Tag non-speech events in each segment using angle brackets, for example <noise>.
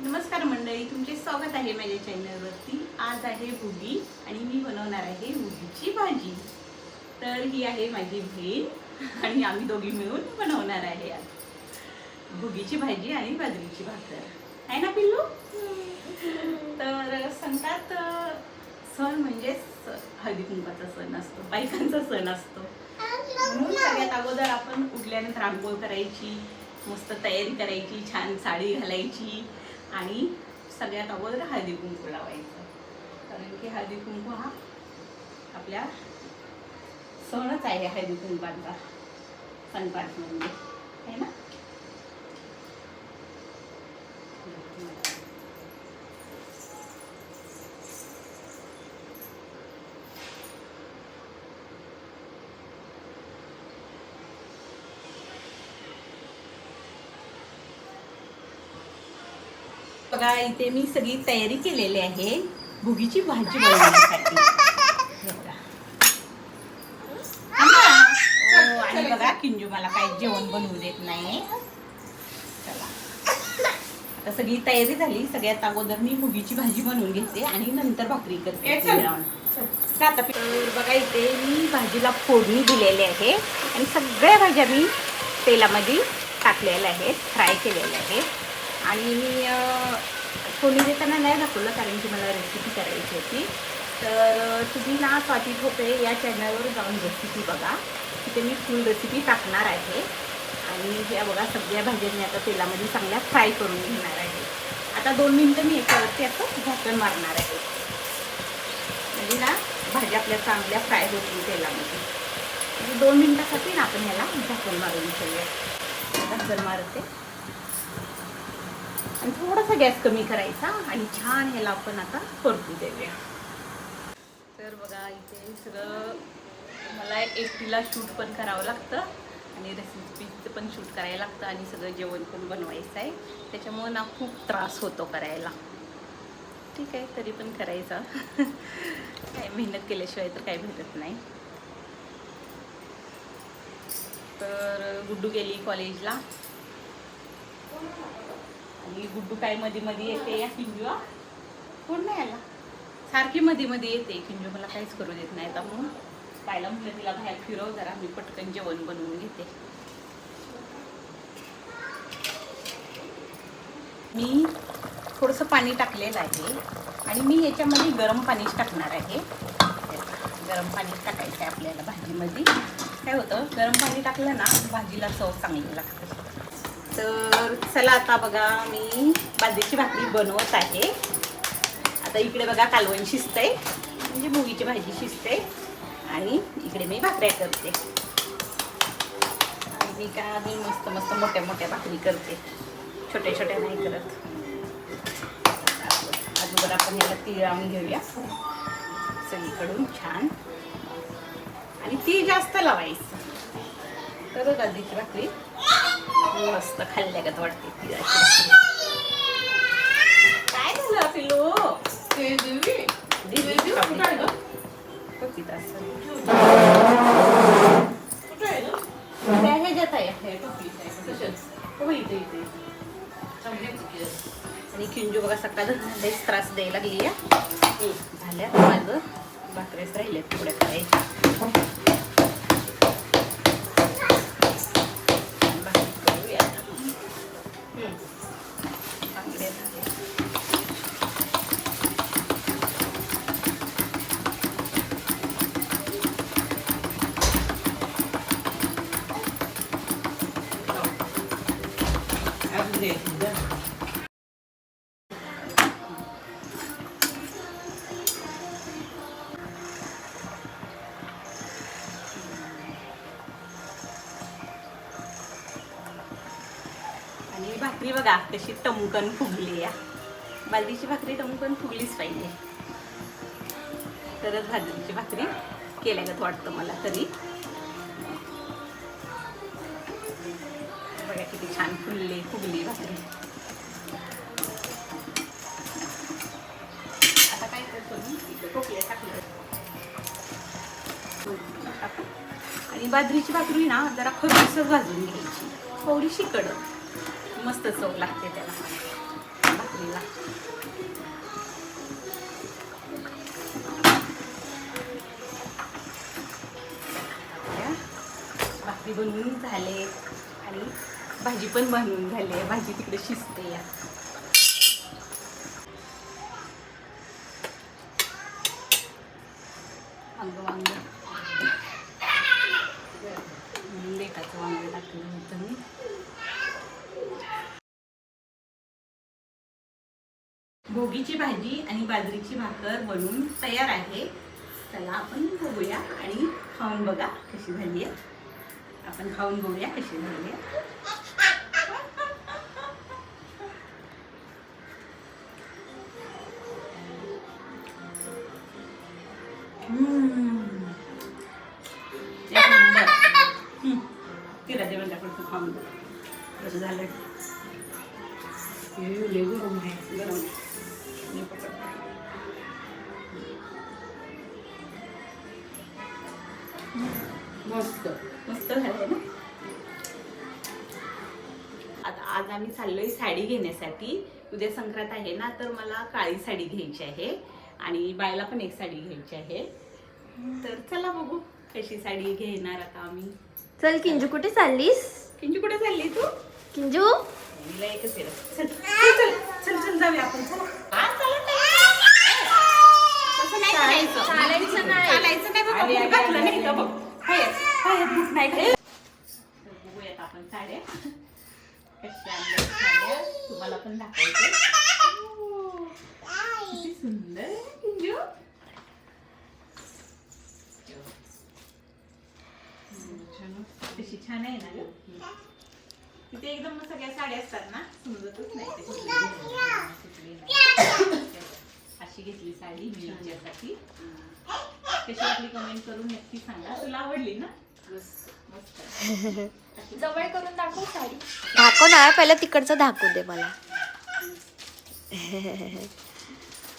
नमस्कार मंडळी तुमचे स्वागत आहे माझ्या चॅनलवरती. आज आहे भुगी आणि मी बनवणार आहे भुगीची भाजी. तर ही आहे माझी बहीण आणि आम्ही दोघी मिळून बनवणार आहे आज. भुगीची भाजी आणि बाजरीची भाकर. आहे ना पिल्लू? तर सांगतात सण म्हणजेच हळदी कुंकाचा सण असतो बायकांचा सण असतो. म्हणून सगळ्यात अगोदर आपण उठल्यानंतर आंघोळ करायची मस्त तयारी करायची छान साडी घालायची. आणि सगळ्यात अगोदर हळदी कुंकू लावायचं. कारण की हळदी कुंकू हा आपल्या सणच आहे हळदी कुंकांचा संक्रांत म्हणजे. आहे ना? बघा इथे मी सगळी तयारी केलेली आहे. भुगीची भाजी बनवण्यासाठी. बघा. थांबा. आणि बघा किंजू मला काही जेवण बनवू देत नाही. चला. आता सगळी तयारी झाली. सगळ्यात अगोदर मी भुगीची भाजी बनवून घेते आणि नंतर भाकरी करते. आता बघा इथे मी भाजीला फोडणी दिलेली आहे. आणि सगळ्या भाज्या मी तेलामध्ये टाकलेल्या आहेत. फ्राय केलेल्या आहेत. आणि मी कोणी देताना नाही दाखवलं कारण की मला रेसिपी करायची होती. तर तुम्ही ना स्वाती ठोपे या चॅनलवर जाऊन रेसिपी बघा. तिथे मी फुल रेसिपी टाकणार आहे. आणि ह्या बघा सगळ्या भाज्या मी आता तेलामध्ये चांगल्या फ्राय करून घेणार आहे. आता दोन मिनटं मी याच्यावरती असं झाकण मारणार आहे. म्हणजे ना भाज्या आपल्या चांगल्या फ्राय होतील तेलामध्ये. म्हणजे दोन मिनटासाठी ना आपण ह्याला झाकण मारून ठेवूया झाकण मारते. आणि थोडासा गॅस कमी करायचा आणि छान ह्याला आपण आता परतू देऊया. तर बघा इथे सगळं मला एकटीला शूट पण करावं लागतं आणि रेसिपीचं पण शूट करायला लागतं आणि सगळं जेवण पण बनवायचं आहे. त्याच्यामुळं ना खूप त्रास होतो करायला. ठीक आहे तरी पण करायचा. <laughs> काय मेहनत केल्याशिवाय तर काही भेटत नाही. तर गुड्डू गेली कॉलेजला आणि गुड्डू काय मध्ये मध्ये येते या किंजू कोण नाही आला? सारखी मध्ये मध्ये येते किंजू मला काहीच करू देत नाही आता म्हणून. पाहिला म्हटलं तिला बाहेर फिरव जरा मी पटकन जेवण बनवून घेते. मी थोडंसं पाणी टाकलेलं आहे आणि मी याच्यामध्ये गरम पाणीच टाकणार आहे. गरम पाणी टाकायचं आहे आपल्याला भाजीमध्ये. काय होतं? गरम पाणी टाकलं ना भाजीला चव चांगली लागते. तर चला आता बघा मी बाजरीची भाकरी बनवत आहे. आता इकडे बघा कालवण शिजतंय म्हणजे मुगीची भाजी शिजते आणि इकडे मी भाकऱ्या करते. आणि मी का मी मस्त मस्त मोठ्या मोठ्या भाकरी करते. छोट्या छोट्या नाही करत. अगोदर आपण याला तीळ लावून घेऊया. सगळीकडून छान. आणि ती जास्त लावायचं. तर गादीची भाकरी. मस्त खाल्ल्यागत वाटते भाकरी काय झालं पिलो ते कुठं आहे ह्याच्यात हे? हो. आणि किंजू बघा सकाळ त्रास द्यायला लागली या झाल्या माझं भाकरेच राहिले थोड्या करायच्या बघा कशी टमकन फुगली या. बाजरीची भाकरी टमकन फुगलीच पाहिजे. तरच भाजरीची भाकरी केल्यागत वाटतं मला तरी. बघा किती छान फुलले फुगली भाकरी. आता काय करतो खोकल्या टाकलं आणि बाजरीची भाकरी ना जरा खरबूसच भाजून घ्यायची. थोडीशी कडक. मस्त चव लागते त्याला. भाकरीला. भाकरी बनवून झाले आणि भाजी पण बनवून झाली आहे. भाजी तिकडे शिजते या भोगीची भाजी आणि बाजरीची भाकर बनवून तयार आहे. चला आपण बघूया आणि खाऊन बघा कशी झाली आहे. आपण खाऊन बघूया कशी झाली आहे. तिला जेवण खाऊन कसं झालं? गरम आहे. गरम मस्त. मस्त झालंय ना? आता आज आम्ही चाललोय साडी घेण्यासाठी. उद्या संक्रांत आहे ना तर मला काळी साडी घ्यायची आहे आणि बायला पण एक साडी घ्यायची आहे. तर चला बघू कशी साडी घेणार आता आम्ही. चल किंजू कुठे चाललीस? किंजू कुठे चालली तू? किंजू? एकच. चल चल चल चल जाऊया आपण. चला. हा, चला, चला. तसं नाही करायचं. चालायचं नाही. चालायचं नाही बघा, आली, बूट आली, घातलं आली. नाही का बघ पायात पायात बूट नाही घातलं. तर बघूयात आपण साड्या कशा आणल्या साड्या तुम्हाला पण दाखवायचे किती सुंदर किंजू कशी छान आहे ना ग तिथे एकदम सगळ्या साड्या असतात ना समजतच नाही घेतली साडी मी हिच्यासाठी कशी वाटली कमेंट करून नक्की सांगा. तुला आवडली ना? मस्त. <laughs> जवळ करून दाखव साडी. दाखव ना पहिला तिकडचं दाखवू दे मला. <laughs>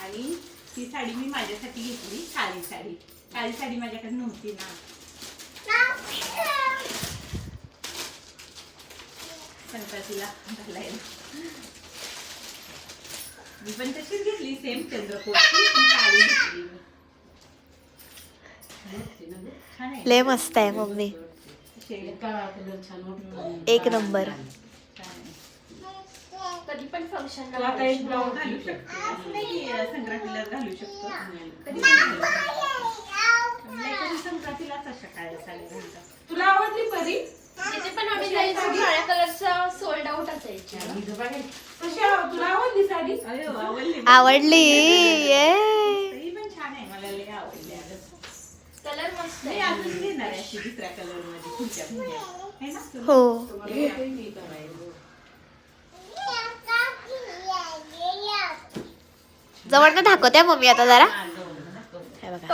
आणि ती साडी मी माझ्यासाठी घेतली काळी साडी. काळी साडी माझ्याकडे नव्हती ना. संक्रांतीला घालायला. मी पण तशीच घेतली सेम आहे. लय मस्त आहे मम्मी. एक नंबर. कधी पण फंक्शन ब्लाऊज घालू शकतो. असं नाही संक्रांतीला घालू शकतो कधी नाही कधी संक्रांतीलाच अशा काळ्या साड्या घालतात. तुला आवडली परी? तिथे पण आम्ही जायचो काळ्या कलरचा सोल्ड आउट असायची तुला आवडली आवडली. ये. तरी है हो. जवळ दाखवते मम्मी आता जरा. हे बघा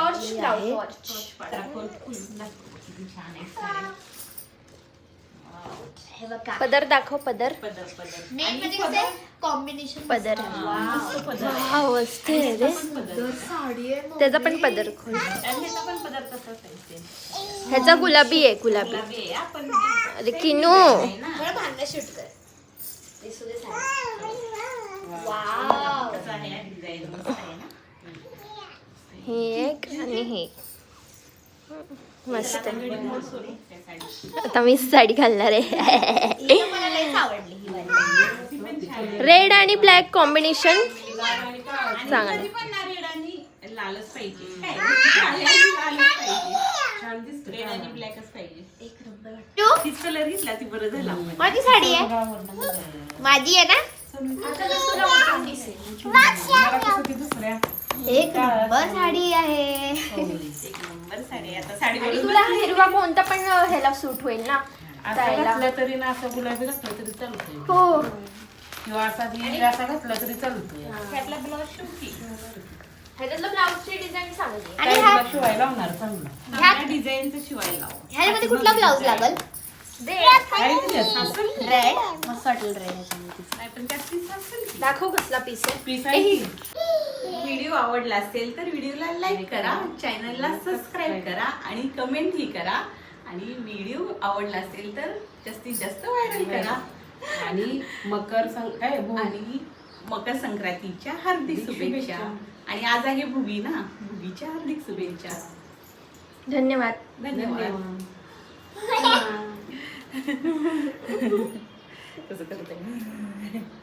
हे बघा. पदर दाखव पदर. पदर पदर. मेन आणि म्हणजे पदर- कसं कॉम्बिनेशन पदर. हा, मस्त पदर. आहे. हा मस्त आहे रे. त्याचा पण पदर. आहे. साडी आहे त्याचा पण पदर खोल. आणि ह्याचा पण पदर तसाच आहे same. ह्याचा गुलाबी आहे गुलाबी. गुलाबी आहे हा, पण अरे किनू. ना. भांडणं शूट कर. दिसू दे साडी वाव. वाव कसं आहे हा design मस्त आहे ना. ही एक आणि ही. मस्त. आता मी साडी घालणार आहे. ही ही. रेड आणि ब्लॅक कॉम्बिनेशन आणि चांगलं. माझी साडी आहे. माझी आहे ना? एक नंबर साडी आहे. एक नंबर साडी आता आणि साडीवर तुला हिरवा कोणता पण ह्याला सूट होईल ना असं जायला. घातलं तरी ना असं गुलाबी घातलं तरी चालतंय. हो. किंवा असा ती असा घातला तरी चालतोय. त्यातला ब्लाऊज शिवती ह्याच्यातलं ब्लाऊजची डिझाईन सांगली आणि हा ताईला शिवायला लावणार चांगलं ह्या डिझाईनचं शिवायला लाव. ह्याच्यामध्ये कुठला ब्लाऊज लागल? काय दिलं रेड मस्त वाटेल रेड ह्याच्यामध्ये. नाही पण त्यात पीस असेल की. दाखव कसला पीस आहे. पीस आहे की? व्हिडिओ आवडला असेल तर व्हिडिओला लाईक करा चॅनलला सबस्क्राईब करा आणि कमेंट ही करा. आणि व्हिडिओ आवडला असेल तर जास्तीत जास्त व्हायरल करा. आणि मकर सं काय भो- आणि मकर संक्रांतीच्या हार्दिक शुभेच्छा. आणि आज आहे भुगी ना? भुगीच्या हार्दिक शुभेच्छा. धन्यवाद. धन्यवाद. धन्यवाद. <laughs> तसं करते.